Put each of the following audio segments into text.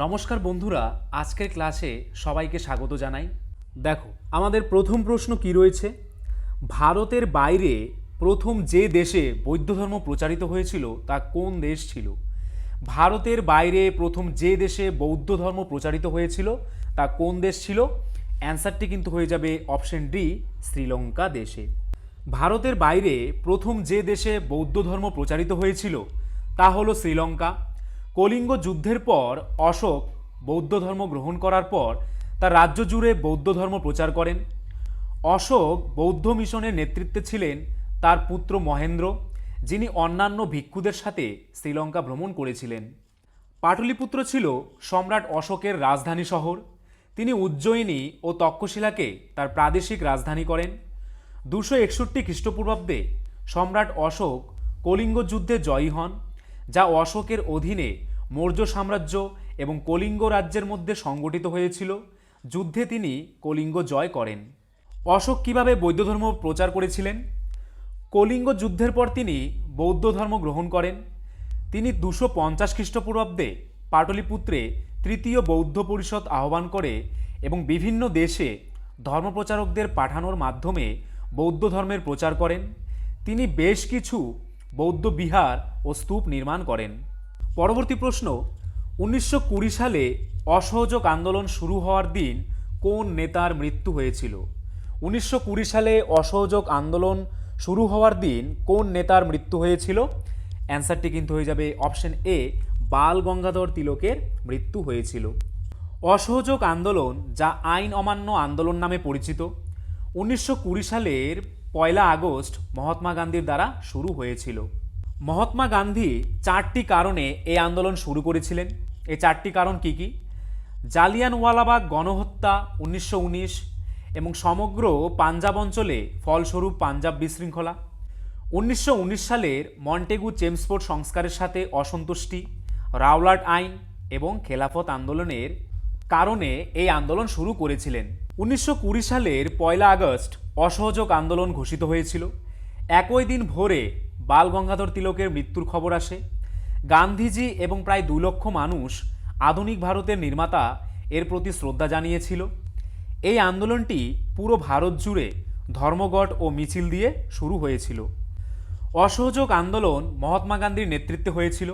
নমস্কার বন্ধুরা, আজকের ক্লাসে সবাইকে স্বাগত জানাই। দেখো, আমাদের প্রথম প্রশ্ন কি রয়েছে? ভারতের বাইরে প্রথম যে দেশে বৌদ্ধ ধর্ম প্রচারিত হয়েছিল, তা কোন দেশ ছিল? ভারতের বাইরে প্রথম যে দেশে বৌদ্ধ ধর্ম প্রচারিত হয়েছিল, তা কোন দেশ ছিল? অ্যান্সারটি কিন্তু হয়ে যাবে অপশন ডি, শ্রীলঙ্কা দেশে। ভারতের বাইরে প্রথম যে দেশে বৌদ্ধ ধর্ম প্রচারিত হয়েছিল, তা হলো শ্রীলঙ্কা। কলিঙ্গ যুদ্ধের পর অশোক বৌদ্ধ ধর্ম গ্রহণ করার পর তার রাজ্য জুড়ে বৌদ্ধ ধর্ম প্রচার করেন। অশোক বৌদ্ধ মিশনের নেতৃত্বে ছিলেন তার পুত্র মহেন্দ্র, যিনি অন্যান্য ভিক্ষুদের সাথে শ্রীলঙ্কা ভ্রমণ করেছিলেন। পাটলিপুত্র ছিল সম্রাট অশোকের রাজধানী শহর। তিনি উজ্জয়িনী ও তক্ষশিলাকে তার প্রাদেশিক রাজধানী করেন। দুশো একষট্টি খ্রিস্টপূর্বাব্দে সম্রাট অশোক কলিঙ্গ যুদ্ধে জয়ী হন, যা অশোকের অধীনে মৌর্য সাম্রাজ্য এবং কলিঙ্গ রাজ্যের মধ্যে সংগঠিত হয়েছিল। যুদ্ধে তিনি কলিঙ্গ জয় করেন। অশোক কীভাবে বৌদ্ধ ধর্ম প্রচার করেছিলেন? কলিঙ্গ যুদ্ধের পর তিনি বৌদ্ধ ধর্ম গ্রহণ করেন। তিনি দুশো পঞ্চাশ খ্রিস্টপূর্বাব্দে পাটলিপুত্রে তৃতীয় বৌদ্ধ পরিষদ আহ্বান করে এবং বিভিন্ন দেশে ধর্মপ্রচারকদের পাঠানোর মাধ্যমে বৌদ্ধ ধর্মের প্রচার করেন। তিনি বেশ কিছু বৌদ্ধ বিহার ও স্তূপ নির্মাণ করেন। পরবর্তী প্রশ্ন, উনিশশো কুড়ি সালে অসহযোগ আন্দোলন শুরু হওয়ার দিন কোন নেতার মৃত্যু হয়েছিল? উনিশশো কুড়ি সালে অসহযোগ আন্দোলন শুরু হওয়ার দিন কোন নেতার মৃত্যু হয়েছিল? অ্যান্সারটি কিন্তু হয়ে যাবে অপশন এ, বাল গঙ্গাধর তিলকের মৃত্যু হয়েছিল। অসহযোগ আন্দোলন যা আইন অমান্য আন্দোলন নামে পরিচিত, উনিশশো কুড়ি সালের পয়লা আগস্ট মহাত্মা গান্ধীর দ্বারা শুরু হয়েছিল। মহাত্মা গান্ধী চারটি কারণে এই আন্দোলন শুরু করেছিলেন। এই চারটি কারণ কি কি? জালিয়ানওয়ালাবাগ গণহত্যা উনিশশো উনিশ এবং সমগ্র পাঞ্জাব অঞ্চলে ফলস্বরূপ পাঞ্জাব বিশৃঙ্খলা। উনিশশো উনিশ সালের মন্টেগু চেমসফোর্ড সংস্কারের সাথে অসন্তুষ্টি, রাওলাট আইন এবং খেলাফত আন্দোলনের কারণে এই আন্দোলন শুরু করেছিলেন। উনিশশো কুড়ি সালের পয়লা আগস্ট অসহযোগ আন্দোলন ঘোষিত হয়েছিল। একই দিন ভোরে বাল গঙ্গাধর তিলকের মৃত্যুর খবর আসে। গান্ধীজি এবং প্রায় দু লক্ষ মানুষ আধুনিক ভারতের নির্মাতা এর প্রতি শ্রদ্ধা জানিয়েছিল। এই আন্দোলনটি পুরো ভারত জুড়ে ধর্মঘট ও মিছিল দিয়ে শুরু হয়েছিল। অসহযোগ আন্দোলন মহাত্মা গান্ধীর নেতৃত্বে হয়েছিল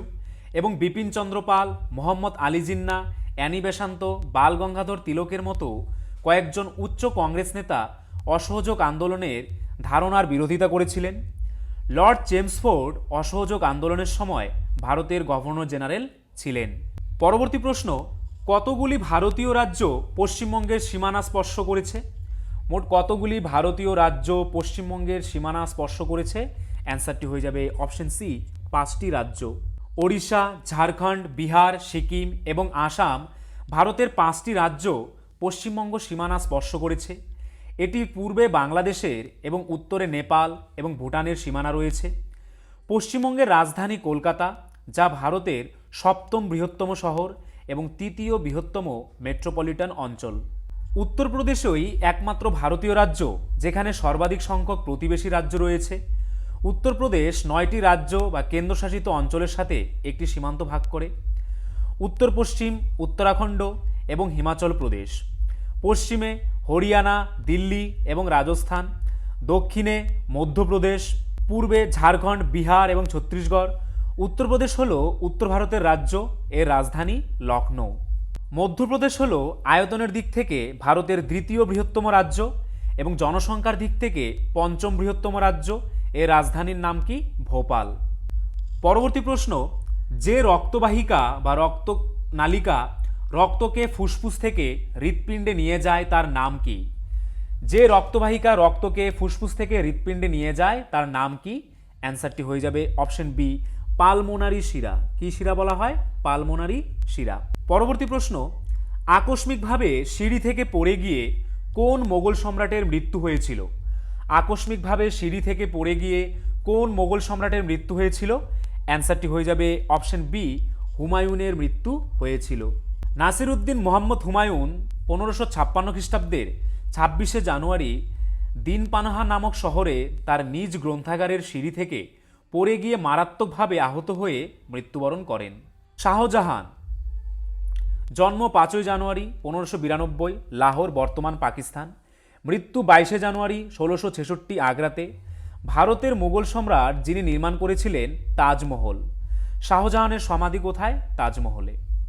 এবং বিপিন চন্দ্র পাল, মোহাম্মদ আলী জিন্না, অ্যানি বেশান্ত বাল গঙ্গাধর তিলকের মতো কয়েকজন উচ্চ কংগ্রেস নেতা অসহযোগ আন্দোলনের ধারণার বিরোধিতা করেছিলেন। লর্ড চেমসফোর্ড অসহযোগ আন্দোলনের সময় ভারতের গভর্নর জেনারেল ছিলেন। পরবর্তী প্রশ্ন, কতগুলি ভারতীয় রাজ্য পশ্চিমবঙ্গের সীমানা স্পর্শ করেছে? মোট কতগুলি ভারতীয় রাজ্য পশ্চিমবঙ্গের সীমানা স্পর্শ করেছে? অ্যান্সারটি হয়ে যাবে অপশন সি, পাঁচটি রাজ্য। ওড়িশা, ঝাড়খণ্ড, বিহার, সিকিম এবং আসাম ভারতের পাঁচটি রাজ্য পশ্চিমবঙ্গ সীমানা স্পর্শ করেছে। এটি পূর্বে বাংলাদেশের এবং উত্তরে নেপাল এবং ভুটানের সীমানা রয়েছে। পশ্চিমবঙ্গের রাজধানী কলকাতা, যা ভারতের সপ্তম বৃহত্তম শহর এবং তৃতীয় বৃহত্তম মেট্রোপলিটন অঞ্চল। উত্তরপ্রদেশই একমাত্র ভারতীয় রাজ্য, যেখানে সর্বাধিক সংখ্যক প্রতিবেশী রাজ্য রয়েছে। উত্তরপ্রদেশ নয়টি রাজ্য বা কেন্দ্রশাসিত অঞ্চলের সাথে একটি সীমান্ত ভাগ করে। উত্তর পশ্চিম, উত্তরাখণ্ড এবং হিমাচল প্রদেশ। পশ্চিমে হরিয়ানা, দিল্লি এবং রাজস্থান, দক্ষিণে মধ্যপ্রদেশ, পূর্বে ঝাড়খণ্ড, বিহার এবং ছত্তিশগড়, উত্তরপ্রদেশ হল উত্তর ভারতের রাজ্য, এর রাজধানী লখনৌ মধ্যপ্রদেশ হল আয়তনের দিক থেকে ভারতের দ্বিতীয় বৃহত্তম রাজ্য এবং জনসংখ্যার দিক থেকে পঞ্চম বৃহত্তম রাজ্য, এর রাজধানীর নাম কি ভোপাল। পরবর্তী প্রশ্ন, যে রক্তবাহিকা বা রক্ত নালিকা রক্তকে ফুসফুস থেকে হৃৎপিণ্ডে নিয়ে যায় তার নাম কি? যে রক্তবাহিকা রক্তকে ফুসফুস থেকে হৃৎপিণ্ডে নিয়ে যায় তার নাম কি? অ্যান্সারটি হয়ে যাবে অপশন বি, পালমোনারি শিরা। কি শিরা বলা হয়? পালমোনারি শিরা। পরবর্তী প্রশ্ন, আকস্মিকভাবে সিঁড়ি থেকে পড়ে গিয়ে কোন মোগল সম্রাটের মৃত্যু হয়েছিল? আকস্মিকভাবে সিঁড়ি থেকে পড়ে গিয়ে কোন মোগল সম্রাটের মৃত্যু হয়েছিল? অ্যান্সারটি হয়ে যাবে অপশন বি, হুমায়ুনের মৃত্যু হয়েছিল। নাসিরুদ্দিন মোহাম্মদ হুমায়ুন পনেরোশো ছাপ্পান্ন খ্রিস্টাব্দের ছাব্বিশে জানুয়ারি দিনপানাহা নামক শহরে তার নিজ গ্রন্থাগারের সিঁড়ি থেকে পড়ে গিয়ে মারাত্মকভাবে আহত হয়ে মৃত্যুবরণ করেন। শাহজাহান জন্ম পাঁচই জানুয়ারি পনেরোশো বিরানব্বই, লাহোর, বর্তমান পাকিস্তান। মৃত্যু বাইশে জানুয়ারি ষোলোশো ছেষট্টি আগ্রাতে। ভারতের মুঘল সম্রাট যিনি নির্মাণ করেছিলেন তাজমহল। শাহজাহানের সমাধি কোথায়? তাজমহলে।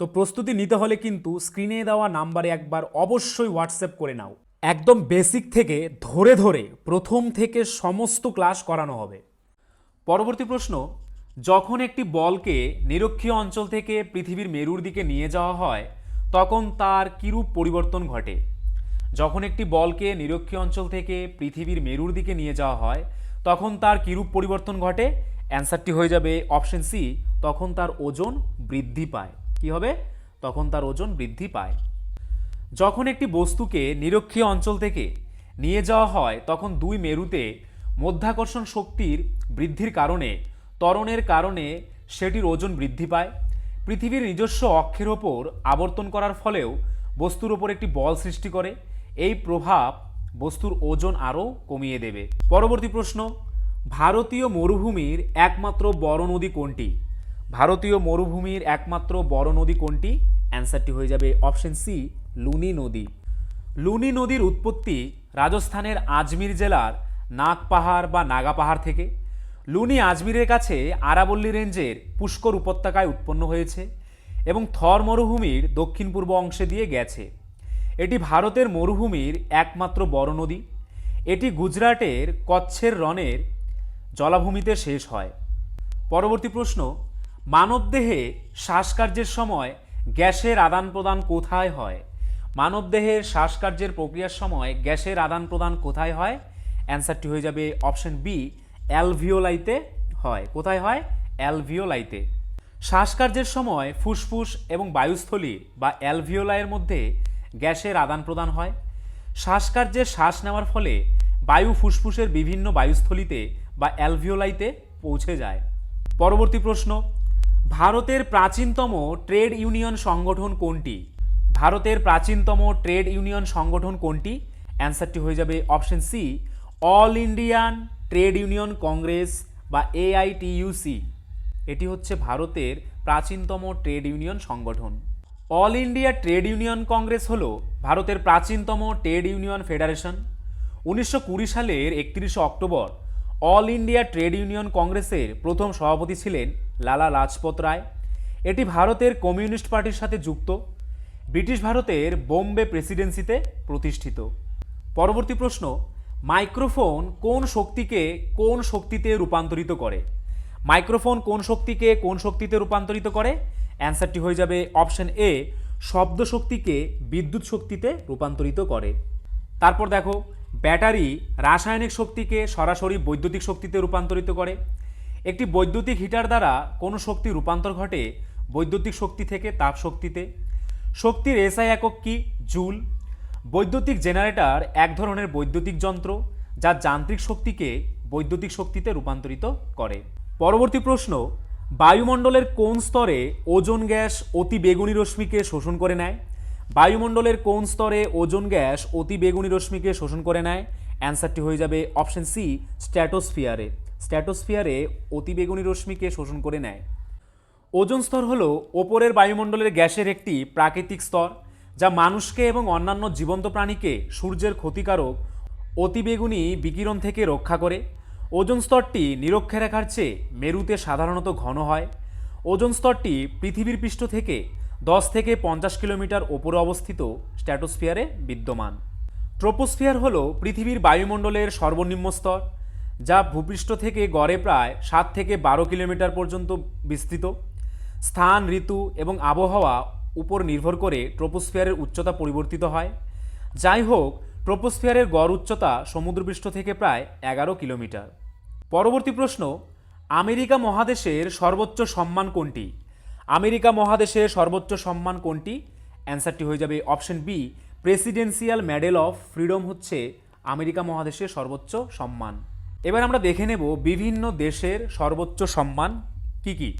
তো প্রস্তুতি নিতে হলে কিন্তু স্ক্রিনে দেওয়া নাম্বারে একবার অবশ্যই হোয়াটসঅ্যাপ করে নাও। একদম বেসিক থেকে ধরে ধরে প্রথম থেকে সমস্ত ক্লাস করানো হবে। পরবর্তী প্রশ্ন, যখন একটি বলকে নিরক্ষীয় অঞ্চল থেকে পৃথিবীর মেরুর দিকে নিয়ে যাওয়া হয়, তখন তার কিরূপ পরিবর্তন ঘটে? যখন একটি বলকে নিরক্ষীয় অঞ্চল থেকে পৃথিবীর মেরুর দিকে নিয়ে যাওয়া হয়, তখন তার কিরূপ পরিবর্তন ঘটে? অ্যান্সারটি হয়ে যাবে অপশন সি তখন তার ওজন বৃদ্ধি পায়। কি হবে? তখন তার ওজন বৃদ্ধি পায়। যখন একটি বস্তুকে নিরক্ষীয় অঞ্চল থেকে নিয়ে যাওয়া হয়, তখন দুই মেরুতে মধ্যাকর্ষণ শক্তির বৃদ্ধির কারণে, ত্বরণের কারণে সেটির ওজন বৃদ্ধি পায়। পৃথিবীর নিজস্ব অক্ষের ওপর আবর্তন করার ফলেও বস্তুর ওপর একটি বল সৃষ্টি করে। এই প্রভাব বস্তুর ওজন আরও কমিয়ে দেবে। পরবর্তী প্রশ্ন, ভারতীয় মরুভূমির একমাত্র বড় নদী কোনটি? ভারতীয় মরুভূমির একমাত্র বড় নদী কোনটি? অ্যান্সারটি হয়ে যাবে অপশন সি, লুনি নদী। লুনি নদীর উৎপত্তি রাজস্থানের আজমির জেলার নাগ পাহাড় বা নাগা পাহাড় থেকে। লুনি আজমিরের কাছে আরাবল্লী রেঞ্জের পুষ্কর উপত্যকায় উৎপন্ন হয়েছে এবং থর মরুভূমির দক্ষিণ পূর্ব অংশে দিয়ে গেছে। এটি ভারতের মরুভূমির একমাত্র বড় নদী। এটি গুজরাটের কচ্ছের রনের জলাভূমিতে শেষ হয়। পরবর্তী প্রশ্ন মানবদেহে শ্বাসকার্যের সময় গ্যাসের আদান প্রদান কোথায় হয়? মানবদেহের শ্বাসকার্যের প্রক্রিয়ার সময় গ্যাসের আদান প্রদান কোথায় হয়? অ্যান্সারটি হয়ে যাবে অপশন বি অ্যালভিওলাইতে হয়। কোথায় হয়? অ্যালভিওলাইতে। শ্বাসকার্যের সময় ফুসফুস এবং বায়ুস্থলী বা অ্যালভিওলাইয়ের মধ্যে গ্যাসের আদান প্রদান হয়। শ্বাসকার্যে শ্বাস নেওয়ার ফলে বায়ু ফুসফুসের বিভিন্ন বায়ুস্থলীতে বা অ্যালভিওলাইতে পৌঁছে যায়। পরবর্তী প্রশ্ন ভারতের প্রাচীনতম ট্রেড ইউনিয়ন সংগঠন কোনটি? ভারতের প্রাচীনতম ট্রেড ইউনিয়ন সংগঠন কোনটি? অ্যান্সারটি হয়ে যাবে option C, all Indian trade union congress বা এআইটিইউসি। এটি হচ্ছে ভারতের প্রাচীনতম ট্রেড ইউনিয়ন সংগঠন। All India trade union congress হল ভারতের প্রাচীনতম ট্রেড ইউনিয়ন ফেডারেশন। উনিশশো কুড়ি সালের একত্রিশে October all India trade union কংগ্রেসের প্রথম সভাপতি ছিলেন লালা লাজপত রায়। এটি ভারতের কমিউনিস্ট পার্টির সাথে যুক্ত। ব্রিটিশ ভারতের বোম্বে প্রেসিডেন্সিতে প্রতিষ্ঠিত। পরবর্তী প্রশ্ন, মাইক্রোফোন কোন শক্তিকে কোন শক্তিতে রূপান্তরিত করে? মাইক্রোফোন কোন শক্তিকে কোন শক্তিতে রূপান্তরিত করে? অ্যান্সারটি হয়ে যাবে অপশন এ, শব্দ শক্তিকে বিদ্যুৎ শক্তিতে রূপান্তরিত করে। তারপর দেখো, ব্যাটারি রাসায়নিক শক্তিকে সরাসরি বৈদ্যুতিক শক্তিতে রূপান্তরিত করে। একটি বৈদ্যুতিক হিটার দ্বারা কোনো শক্তি রূপান্তর ঘটে বৈদ্যুতিক শক্তি থেকে তাপ শক্তিতে। শক্তির এসআই একক কি? জুল। বৈদ্যুতিক জেনারেটর এক ধরনের বৈদ্যুতিক যন্ত্র যা যান্ত্রিক শক্তিকে বৈদ্যুতিক শক্তিতে রূপান্তরিত করে। পরবর্তী প্রশ্ন, বায়ুমণ্ডলের কোন স্তরে ওজোন গ্যাস অতি বেগুনি রশ্মিকে শোষণ করে নেয়? বায়ুমণ্ডলের কোন স্তরে ওজোন গ্যাস অতি বেগুনি রশ্মিকে শোষণ করে নেয়? অ্যান্সারটি হয়ে যাবে অপশন সি, স্ট্র্যাটোস্ফিয়ারে। স্ট্র্যাটোস্ফিয়ারে অতিবেগুনি রশ্মিকে শোষণ করে নেয়। ওজোন স্তর হল ওপরের বায়ুমণ্ডলের গ্যাসের একটি প্রাকৃতিক স্তর, যা মানুষকে এবং অন্যান্য জীবন্ত প্রাণীকে সূর্যের ক্ষতিকারক অতিবেগুনি বিকিরণ থেকে রক্ষা করে। ওজোন স্তরটি নিরক্ষে রেখার চেয়ে মেরুতে সাধারণত ঘন হয়। ওজোন স্তরটি পৃথিবীর পৃষ্ঠ থেকে দশ থেকে পঞ্চাশ কিলোমিটার ওপরে অবস্থিত স্ট্র্যাটোস্ফিয়ারে বিদ্যমান। ট্রোপোস্ফিয়ার হল পৃথিবীর বায়ুমণ্ডলের সর্বনিম্ন স্তর যা ভূপৃষ্ঠ থেকে গড়ে প্রায় সাত থেকে বারো কিলোমিটার পর্যন্ত বিস্তৃত। স্থান, ঋতু এবং আবহাওয়া উপর নির্ভর করে ট্রোপোস্ফিয়ারের উচ্চতা পরিবর্তিত হয়। যাই হোক, ট্রোপোস্ফিয়ারের গড় উচ্চতা সমুদ্রপৃষ্ঠ থেকে প্রায় এগারো কিলোমিটার। পরবর্তী প্রশ্ন, আমেরিকা মহাদেশের সর্বোচ্চ সম্মান কোনটি? আমেরিকা মহাদেশের সর্বোচ্চ সম্মান কোনটি? অ্যান্সারটি হয়ে যাবে option B, presidential medal of freedom হচ্ছে আমেরিকা মহাদেশের সর্বোচ্চ সম্মান। এবার আমরা দেখে নেব বিভিন্ন দেশের সর্বোচ্চ সম্মান কি কি।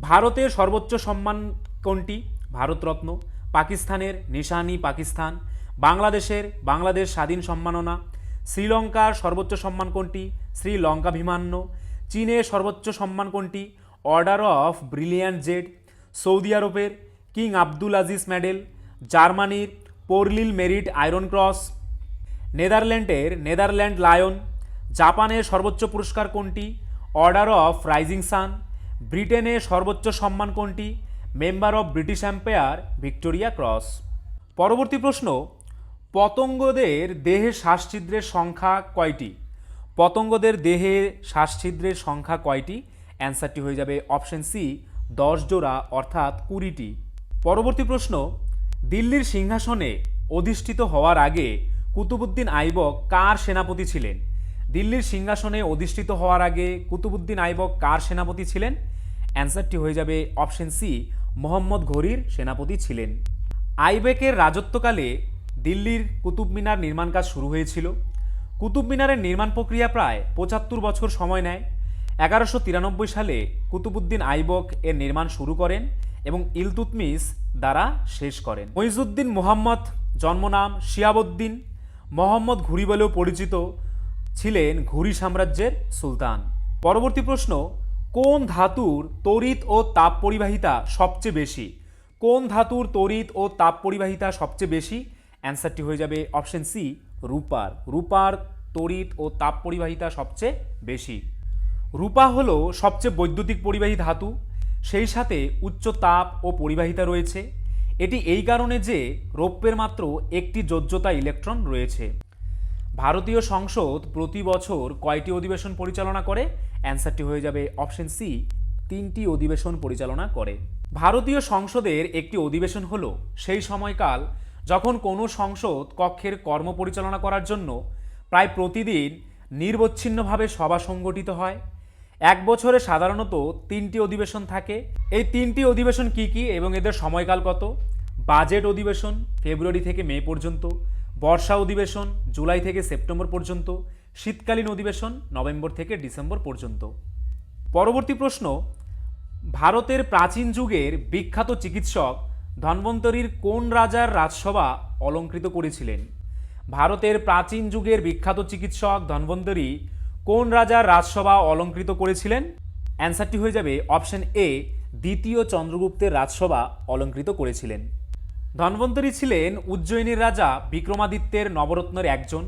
ভারতের সর্বোচ্চ সম্মান কোনটি? ভারতরত্ন, পাকিস্তানের নিশানি পাকিস্তান, বাংলাদেশের বাংলাদেশ স্বাধীন সম্মাননা, শ্রীলঙ্কার সর্বোচ্চ সম্মান কোনটি? শ্রীলঙ্কাভিমান্য, চীনের সর্বোচ্চ সম্মান কোনটি? Order of brilliant jade, Saudi আরবের কিং আব্দুল আজিজ মেডেল, জার্মানির pour le merite iron cross, নেদারল্যান্ডের Netherland lion জাপানের সর্বোচ্চ পুরস্কার কোনটি? অর্ডার অফ রাইজিং সান ব্রিটেনের সর্বোচ্চ সম্মান কোনটি? Member of British empire Victoria cross পরবর্তী প্রশ্ন, পতঙ্গদের দেহে শ্বাসছিদ্রের সংখ্যা কয়টি? পতঙ্গদের দেহে শ্বাসছিদ্রের সংখ্যা কয়টি? অ্যান্সারটি হয়ে যাবে অপশন সি দশ জোড়া, অর্থাৎ কুড়িটি। পরবর্তী প্রশ্ন, দিল্লির সিংহাসনে অধিষ্ঠিত হওয়ার আগে কুতুবুদ্দিন আইবক কার সেনাপতি ছিলেন? দিল্লির সিংহাসনে অধিষ্ঠিত হওয়ার আগে কুতুবুদ্দিন আইবক কার সেনাপতি ছিলেন? অ্যান্সারটি হয়ে যাবে অপশন সি, মোহাম্মদ ঘড়ির সেনাপতি ছিলেন। আইবেকের রাজত্বকালে দিল্লির কুতুব মিনার নির্মাণ কাজ শুরু হয়েছিল। কুতুব মিনারের নির্মাণ প্রক্রিয়া প্রায় পঁচাত্তর বছর সময় নেয়। এগারোশো তিরানব্বই সালে কুতুবুদ্দিন আইবক এর নির্মাণ শুরু করেন এবং ইলতুতমিস দ্বারা শেষ করেন। মইজুদ্দিন মোহাম্মদ জন্মনাম শিয়াবুদ্দিন মোহাম্মদ ঘুরি বলেও পরিচিত। ছিলেন ঘুরি সাম্রাজ্যের সুলতান। পরবর্তী প্রশ্ন, কোন ধাতুর তড়িৎ ও তাপ পরিবাহিতা সবচেয়ে বেশি? কোন ধাতুর তড়িৎ ও তাপ পরিবাহিতা সবচেয়ে বেশি? অ্যান্সারটি হয়ে যাবে অপশন সি, রূপার। রূপার তড়িৎ ও তাপ পরিবাহিতা সবচেয়ে বেশি। রূপা হলো সবচেয়ে বৈদ্যুতিক পরিবাহী ধাতু। সেই সাথে উচ্চ তাপ ও পরিবাহিতা রয়েছে। এটি এই কারণে যে রৌপ্যের মাত্র একটি যোজ্যতা ইলেকট্রন রয়েছে। ভারতীয় সংসদ প্রতি বছর কয়টি অধিবেশন পরিচালনা করে? অ্যান্সারটি হয়ে যাবে অপশন সি তিনটি অধিবেশন পরিচালনা করে। ভারতীয় সংসদের একটি অধিবেশন হলো সেই সময়কাল যখন কোনো সংসদ কক্ষের কর্ম পরিচালনা করার জন্য প্রায় প্রতিদিন নির্বচ্ছিন্নভাবে সভা সংগঠিত হয়। এক বছরে সাধারণত তিনটি অধিবেশন থাকে। এই তিনটি অধিবেশন কি কি এবং এদের সময়কাল কত? বাজেট অধিবেশন ফেব্রুয়ারি থেকে মে পর্যন্ত। বর্ষা অধিবেশন জুলাই থেকে সেপ্টেম্বর পর্যন্ত, শীতকালীন অধিবেশন নভেম্বর থেকে ডিসেম্বর পর্যন্ত। পরবর্তী প্রশ্ন, ভারতের প্রাচীন যুগের বিখ্যাত চিকিৎসক ধন্বন্তরীর কোন রাজার রাজসভা অলঙ্কৃত করেছিলেন? ভারতের প্রাচীন যুগের বিখ্যাত চিকিৎসক ধন্বন্তরী কোন রাজার রাজসভা অলঙ্কৃত করেছিলেন? অ্যান্সারটি হয়ে যাবে অপশন এ, দ্বিতীয় চন্দ্রগুপ্তের রাজসভা অলঙ্কৃত করেছিলেন। ধন্বন্তরী ছিলেন উজ্জয়িনীর রাজা বিক্রমাদিত্যের নবরত্নের একজন।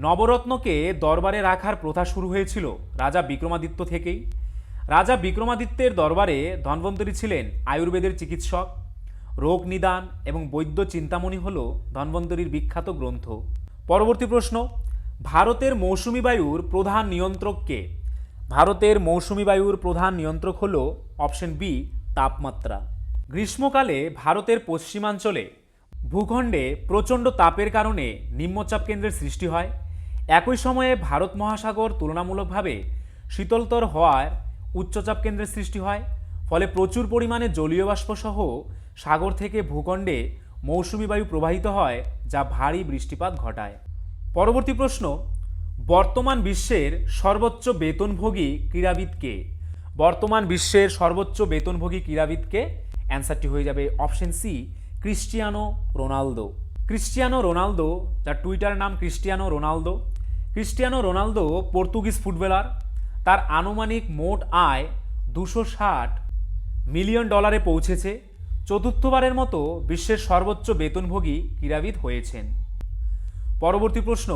নবরত্নকে দরবারে রাখার প্রথা শুরু হয়েছিল রাজা বিক্রমাদিত্য থেকেই। রাজা বিক্রমাদিত্যের দরবারে ধন্বন্তরী ছিলেন আয়ুর্বেদের চিকিৎসক। রোগ নিদান এবং বৈদ্য চিন্তামণি হল ধন্বন্তরীর বিখ্যাত গ্রন্থ। পরবর্তী প্রশ্ন, ভারতের মৌসুমি বায়ুর প্রধান নিয়ন্ত্রক কে? ভারতের মৌসুমি বায়ুর প্রধান নিয়ন্ত্রক হল অপশন বি, তাপমাত্রা। গ্রীষ্মকালে ভারতের পশ্চিমাঞ্চলে ভূখণ্ডে প্রচণ্ড তাপের কারণে নিম্নচাপ কেন্দ্রের সৃষ্টি হয়। একই সময়ে ভারত মহাসাগর তুলনামূলকভাবে শীতলতর হওয়ার উচ্চচাপ কেন্দ্রের সৃষ্টি হয়। ফলে প্রচুর পরিমাণে জলীয় বাষ্প সহ সাগর থেকে ভূখণ্ডে মৌসুমি বায়ু প্রবাহিত হয়, যা ভারী বৃষ্টিপাত ঘটায়। পরবর্তী প্রশ্ন, বর্তমান বিশ্বের সর্বোচ্চ বেতনভোগী ক্রীড়াবিদকে বর্তমান বিশ্বের সর্বোচ্চ বেতনভোগী ক্রীড়াবিদ কে? অ্যান্সারটি হয়ে যাবে option C, Cristiano Ronaldo. Cristiano Ronaldo, যার টুইটার নাম Cristiano Ronaldo. Cristiano Ronaldo Portuguese footballer. তার আনুমানিক মোট আয় দুশো ষাট মিলিয়ন ডলারে পৌঁছেছে। চতুর্থবারের মতো বিশ্বের সর্বোচ্চ বেতনভোগী ক্রীড়াবিদ হয়েছেন। পরবর্তী প্রশ্ন,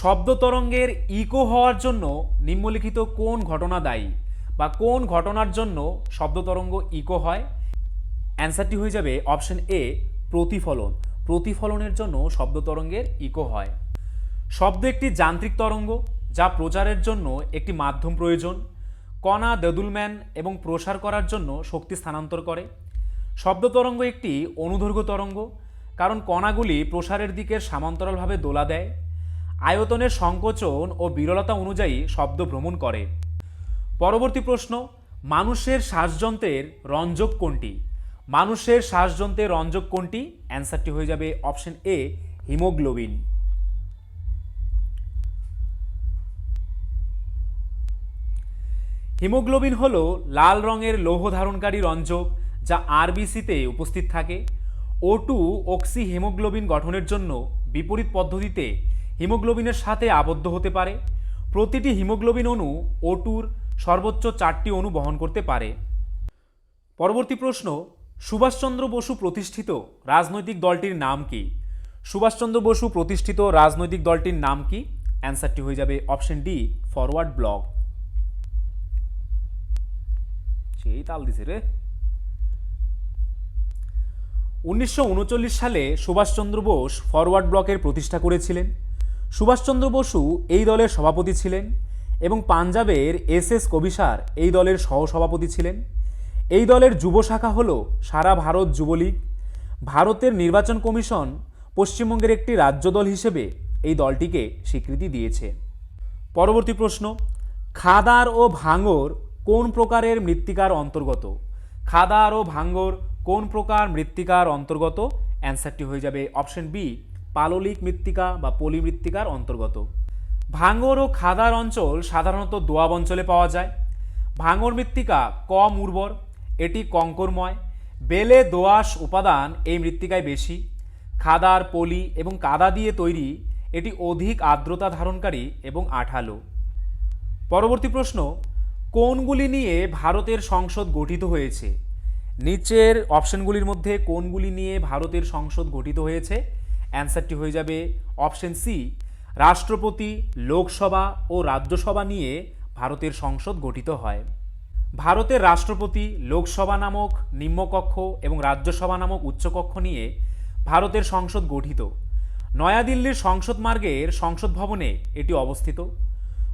শব্দ তরঙ্গের ইকো হওয়ার জন্য নিম্নলিখিত কোন ঘটনা দায়ী? বা কোন ঘটনার জন্য শব্দ তরঙ্গ ইকো হয়? অ্যান্সারটি হয়ে যাবে অপশন এ প্রতিফলন। প্রতিফলনের জন্য শব্দ তরঙ্গের ইকো হয়। শব্দ একটি যান্ত্রিক তরঙ্গ, যা প্রচারের জন্য একটি মাধ্যম প্রয়োজন। কণা দেদুলম্যান এবং প্রসার করার জন্য শক্তি স্থানান্তর করে। শব্দ তরঙ্গ একটি অনুদৈর্ঘ্য তরঙ্গ, কারণ কণাগুলি প্রসারের দিকে সমান্তরালভাবে দোলা দেয়। আয়তনের সংকোচন ও বিরলতা অনুযায়ী শব্দ ভ্রমণ করে। পরবর্তী প্রশ্ন, মানুষের শ্বাসযন্ত্রের রঞ্জক কোনটি? মানুষের শ্বাসযন্ত্রের রঞ্জক কোনটি? অ্যান্সারটি হয়ে যাবে অপশন এ, হিমোগ্লোবিন। হিমোগ্লোবিন হল লাল রঙের লৌহ ধারণকারী রঞ্জক যা আরবিসিতে উপস্থিত থাকে। ও টু অক্সি হিমোগ্লোবিন গঠনের জন্য বিপরীত পদ্ধতিতে হিমোগ্লোবিনের সাথে আবদ্ধ হতে পারে। প্রতিটি হিমোগ্লোবিন অণু ও টুর সর্বোচ্চ চারটি অণু বহন করতে পারে। পরবর্তী প্রশ্ন সুভাষচন্দ্র বসু প্রতিষ্ঠিত রাজনৈতিক দলটির নাম কি? সুভাষচন্দ্র বসু প্রতিষ্ঠিত রাজনৈতিক দলটির নাম কি? অ্যান্সারটি হয়ে যাবে অপশন ডি, ফরওয়ার্ড ব্লক। সেই তাল দিছে রে। উনিশশো উনচল্লিশ সালে সুভাষচন্দ্র বোস ফরওয়ার্ড ব্লকের প্রতিষ্ঠা করেছিলেন। সুভাষচন্দ্র বসু এই দলের সভাপতি ছিলেন এবং পাঞ্জাবের এস এস কবিসার এই দলের সহসভাপতি ছিলেন। এই দলের যুব শাখা হল সারা ভারত যুবলীগ ভারতের নির্বাচন কমিশন পশ্চিমবঙ্গের একটি রাজ্য দল হিসেবে এই দলটিকে স্বীকৃতি দিয়েছে। পরবর্তী প্রশ্ন, খাদার ও ভাঙর কোন প্রকারের মৃত্তিকার অন্তর্গত? খাদার ও ভাঙ্গর কোন প্রকার মৃত্তিকার অন্তর্গত? অ্যান্সারটি হয়ে যাবে অপশন বি, পাললিক মৃত্তিকা বা পলিমৃত্তিকার অন্তর্গত। ভাঙ্গর ও খাদার অঞ্চল সাধারণত দোয়াব অঞ্চলে পাওয়া যায়। ভাঙর মৃত্তিকা কম উর্বর এটি কঙ্করময়। বেলে দোআঁশ উপাদান এই মৃত্তিকায় বেশি। খাদার, পলি এবং কাদা দিয়ে তৈরি, এটি অধিক আর্দ্রতা ধারণকারী এবং আঠালো। পরবর্তী প্রশ্ন, কোনগুলি নিয়ে ভারতের সংসদ গঠিত হয়েছে? নিচের অপশনগুলির মধ্যে কোনগুলি নিয়ে ভারতের সংসদ গঠিত হয়েছে? অ্যান্সারটি হয়ে যাবে অপশন সি, রাষ্ট্রপতি, লোকসভা ও রাজ্যসভা নিয়ে ভারতের সংসদ গঠিত হয়। ভারতের রাষ্ট্রপতি, লোকসভা নামক নিম্নকক্ষ এবং রাজ্যসভা নামক উচ্চকক্ষ নিয়ে ভারতের সংসদ গঠিত। নয়াদিল্লির সংসদ মার্গের সংসদ ভবনে এটি অবস্থিত।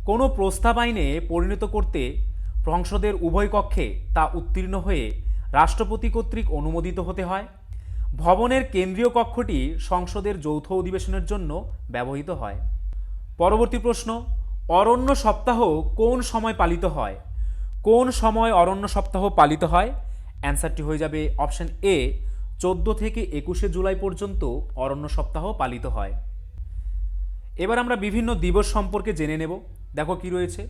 কোনো প্রস্তাব আইনে পরিণত করতে সংসদের উভয় কক্ষে তা উত্তীর্ণ হয়ে রাষ্ট্রপতি কর্তৃক অনুমোদিত হতে হয়। ভবনের কেন্দ্রীয় কক্ষটি সংসদের যৌথ অধিবেশনের জন্য ব্যবহৃত হয়। পরবর্তী প্রশ্ন, অরণ্য সপ্তাহ কোন সময় পালিত হয়? কোন সময় অরণ্য সপ্তাহ পালিত হয়? অ্যান্সারটি হয়ে যাবে অপশন এ, চোদ্দ থেকে একুশে জুলাই পর্যন্ত অরণ্য সপ্তাহ পালিত হয়। এবার আমরা বিভিন্ন দিবস সম্পর্কে জেনে নেব। দেখো কি রয়েছে।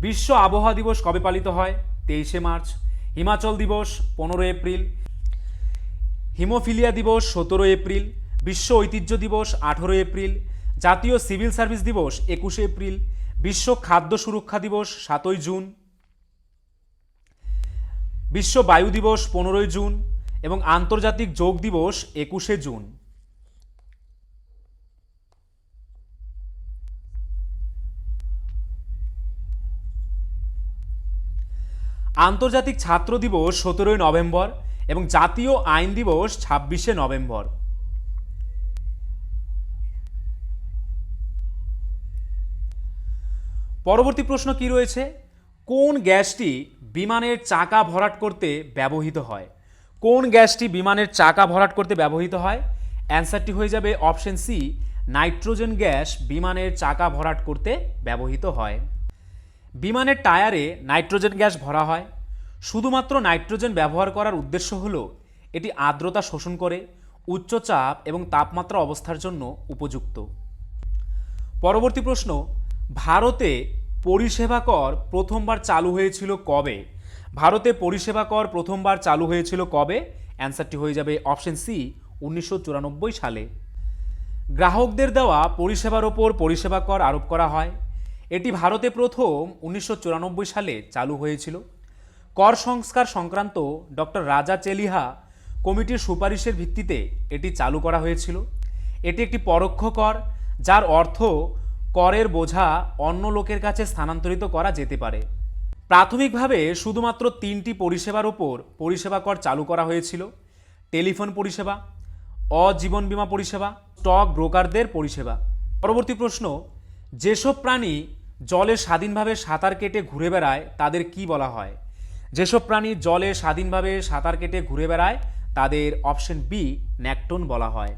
বিশ্ব আবহাওয়া দিবস কবে পালিত হয়? তেইশে মার্চ। হিমাচল দিবস পনেরো এপ্রিল। হিমোফিলিয়া দিবস সতেরো এপ্রিল। বিশ্ব ঐতিহ্য দিবস আঠেরো এপ্রিল। জাতীয় সিভিল সার্ভিস দিবস একুশে এপ্রিল। বিশ্ব খাদ্য সুরক্ষা দিবস সাতই জুন। বিশ্ব বায়ু দিবস পনেরোই জুন এবং আন্তর্জাতিক যোগ দিবস একুশে জুন। আন্তর্জাতিক ছাত্র দিবস সতেরোই নভেম্বর এবং জাতীয় আইন দিবস ছাব্বিশে নভেম্বর। পরবর্তী প্রশ্ন কি রয়েছে? কোন গ্যাসটি বিমানের চাকা ভরাট করতে ব্যবহৃত হয়? কোন গ্যাসটি বিমানের চাকা ভরাট করতে ব্যবহৃত হয়? অ্যান্সারটি হয়ে যাবে অপশন সি, নাইট্রোজেন গ্যাস বিমানের চাকা ভরাট করতে ব্যবহৃত হয়। বিমানের টায়ারে নাইট্রোজেন গ্যাস ভরা হয়। শুধুমাত্র নাইট্রোজেন ব্যবহার করার উদ্দেশ্য হলো এটি আর্দ্রতা শোষণ করে, উচ্চ চাপ এবং তাপমাত্রা অবস্থার জন্য উপযুক্ত। পরবর্তী প্রশ্ন, ভারতে পরিষেবা কর প্রথমবার চালু হয়েছিল কবে? ভারতে পরিষেবা কর প্রথমবার চালু হয়েছিল কবে? অ্যান্সারটি হয়ে যাবে অপশন সি, উনিশশো চুরানব্বই সালে। গ্রাহকদের দেওয়া পরিষেবার ওপর পরিষেবা কর আরোপ করা হয়। এটি ভারতে প্রথম উনিশশো চুরানব্বই সালে চালু হয়েছিল। কর সংস্কার সংক্রান্ত ডক্টর রাজা চেলিহা কমিটির সুপারিশের ভিত্তিতে এটি চালু করা হয়েছিল। এটি একটি পরোক্ষ কর, যার অর্থ করের বোঝা অন্য লোকের কাছে স্থানান্তরিত করা যেতে পারে। প্রাথমিকভাবে শুধুমাত্র তিনটি পরিষেবার ওপর পরিষেবা কর চালু করা হয়েছিল। টেলিফোন পরিষেবা, অজীবন বিমা পরিষেবা, স্টক ব্রোকারদের পরিষেবা। পরবর্তী প্রশ্ন, যেসব প্রাণী জলে স্বাধীনভাবে সাঁতার কেটে ঘুরে বেড়ায়, তাদের কি বলা হয়? যেসব প্রাণী জলে স্বাধীনভাবে সাঁতার কেটে ঘুরে বেড়ায়, তাদের অপশন বি, ন্যাকটন বলা হয়।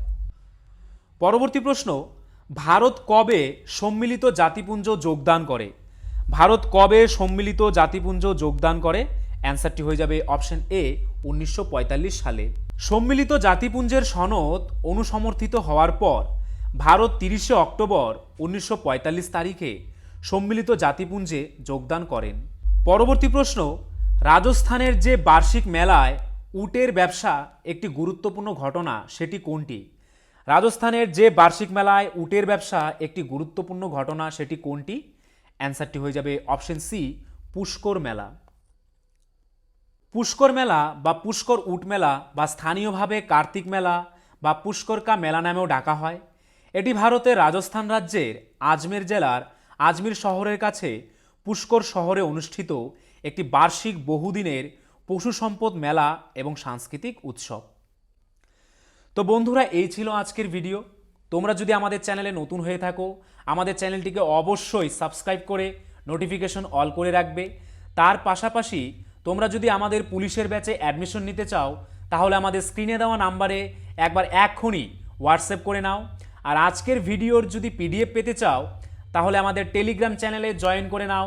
পরবর্তী প্রশ্ন ভারত কবে সম্মিলিত জাতিপুঞ্জ যোগদান করে? ভারত কবে সম্মিলিত জাতিপুঞ্জ যোগদান করে? অ্যান্সারটি হয়ে যাবে অপশন এ, উনিশশো পঁয়তাল্লিশ সালে। সম্মিলিত জাতিপুঞ্জের সনদ অনুসমর্থিত হওয়ার পর, ভারত তিরিশে অক্টোবর উনিশশো পঁয়তাল্লিশ তারিখে সম্মিলিত জাতিপুঞ্জে যোগদান করেন। পরবর্তী প্রশ্ন, রাজস্থানের যে বার্ষিক মেলায় উটের ব্যবসা একটি গুরুত্বপূর্ণ ঘটনা, সেটি কোনটি? রাজস্থানের যে বার্ষিক মেলায় উটের ব্যবসা একটি গুরুত্বপূর্ণ ঘটনা, সেটি কোনটি? অ্যান্সারটি হয়ে যাবে অপশন সি, পুষ্কর মেলা। পুষ্কর মেলা বা পুষ্কর উট মেলা বা স্থানীয়ভাবে কার্তিক মেলা বা পুষ্করকা মেলা নামেও ডাকা হয়। এটি ভারতের রাজস্থান রাজ্যের আজমের জেলার আজমির শহরের কাছে পুষ্কর শহরে অনুষ্ঠিত একটি বার্ষিক বহুদিনের পশু সম্পদ মেলা এবং সাংস্কৃতিক উৎসব। তো বন্ধুরা, এই ছিল আজকের ভিডিও তোমরা যদি আমাদের চ্যানেলে নতুন হয়ে থাকো, আমাদের চ্যানেলটিকে অবশ্যই সাবস্ক্রাইব করে নোটিফিকেশন অল করে রাখবে। তার পাশাপাশি তোমরা যদি আমাদের পুলিশের ব্যাচে অ্যাডমিশন নিতে চাও, তাহলে আমাদের স্ক্রিনে দেওয়া নাম্বারে একবার এক্ষুনি হোয়াটসঅ্যাপ করে নাও। আর আজকের ভিডিওর যদি পিডিএফ পেতে চাও, তাহলে আমাদের টেলিগ্রাম চ্যানেলে জয়েন করে নাও।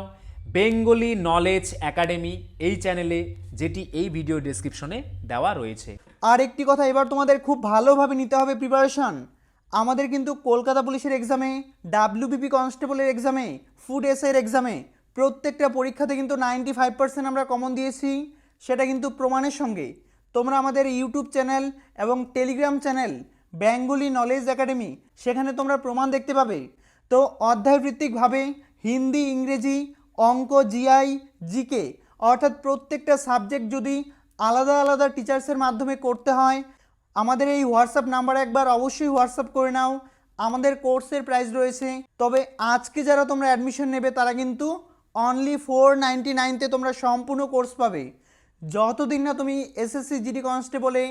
বেঙ্গলি নলেজ একাডেমি এই চ্যানেলে, যেটি এই ভিডিও ডেসক্রিপশনে দেওয়া রয়েছে। আর একটি কথা, এবার তোমাদের খুব ভালোভাবে নিতে হবে প্রিপারেশন আমাদের কিন্তু কলকাতা পুলিশের এক্সামে ডাব্লিউবিপি কনস্টেবলের এক্সামে ফুড এসের এক্সামে প্রত্যেকটা পরীক্ষাতে কিন্তু নাইনটি ফাইভ পার্সেন্ট আমরা কমন দিয়েছি। সেটা কিন্তু প্রমাণের সঙ্গে। তোমরা আমাদের ইউটিউব চ্যানেল এবং telegram channel Bengali knowledge academy সেখানে তোমরা প্রমাণ দেখতে পাবে। তো অধ্যায়ভিত্তিকভাবে হিন্দি, ইংরেজি অঙ্ক জিআই, জিকে, অর্থাৎ প্রত্যেকটা সাবজেক্ট যদি আলাদা আলাদা টিচার্সের মাধ্যমে করতে হয়, আমাদের এই হোয়াটসঅ্যাপ নাম্বারে একবার অবশ্যই হোয়াটসঅ্যাপ করে নাও। আমাদের কোর্সের প্রাইস রয়েছে। তবে আজকে যারা তোমরা অ্যাডমিশন নেবে, তারা কিন্তু অনলি ফোর নাইনটি নাইনতে তোমরা সম্পূর্ণ কোর্স পাবে। যতদিন না তুমি এসএসসি, জিডি, কনস্টেবলে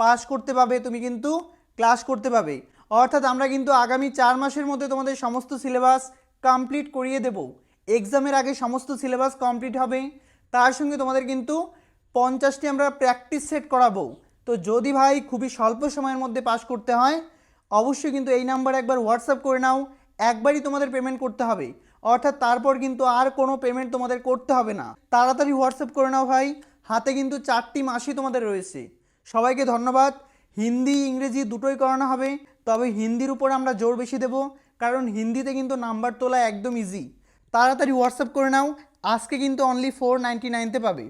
পাস করতে পাবে, তুমি কিন্তু ক্লাস করতে পাবে। অর্থাৎ আমরা কিন্তু আগামী চার মাসের মধ্যে তোমাদের সমস্ত সিলেবাস কমপ্লিট করিয়ে দেব। এক্সামের আগে সমস্ত সিলেবাস কমপ্লিট হবে। তার সঙ্গে তোমাদের কিন্তু পঞ্চাশটি আমরা প্র্যাকটিস সেট করাবো। তো যদি ভাই খুবই স্বল্প সময়ের মধ্যে পাস করতে হয়, অবশ্যই কিন্তু এই নাম্বারে একবার হোয়াটসঅ্যাপ করে নাও। একবারই তোমাদের পেমেন্ট করতে হবে। অর্থাৎ তারপর কিন্তু আর কোনো পেমেন্ট তোমাদের করতে হবে না। তাড়াতাড়ি হোয়াটসঅ্যাপ করে নাও ভাই। হাতে কিন্তু চারটি মাসই তোমাদের রয়েছে। সবাইকে ধন্যবাদ। হিন্দি, ইংরেজি দুটোই করানো হবে। তবে হিন্দির উপর আমরা জোর বেশি দেব। কারণ হিন্দিতে কিন্তু নাম্বার তোলা একদম ইজি তাড়াতাড়ি হোয়াটসঅ্যাপ করে নাও। আজকে কিন্তু অনলি ফোর নাইনটি নাইনতে পাবে।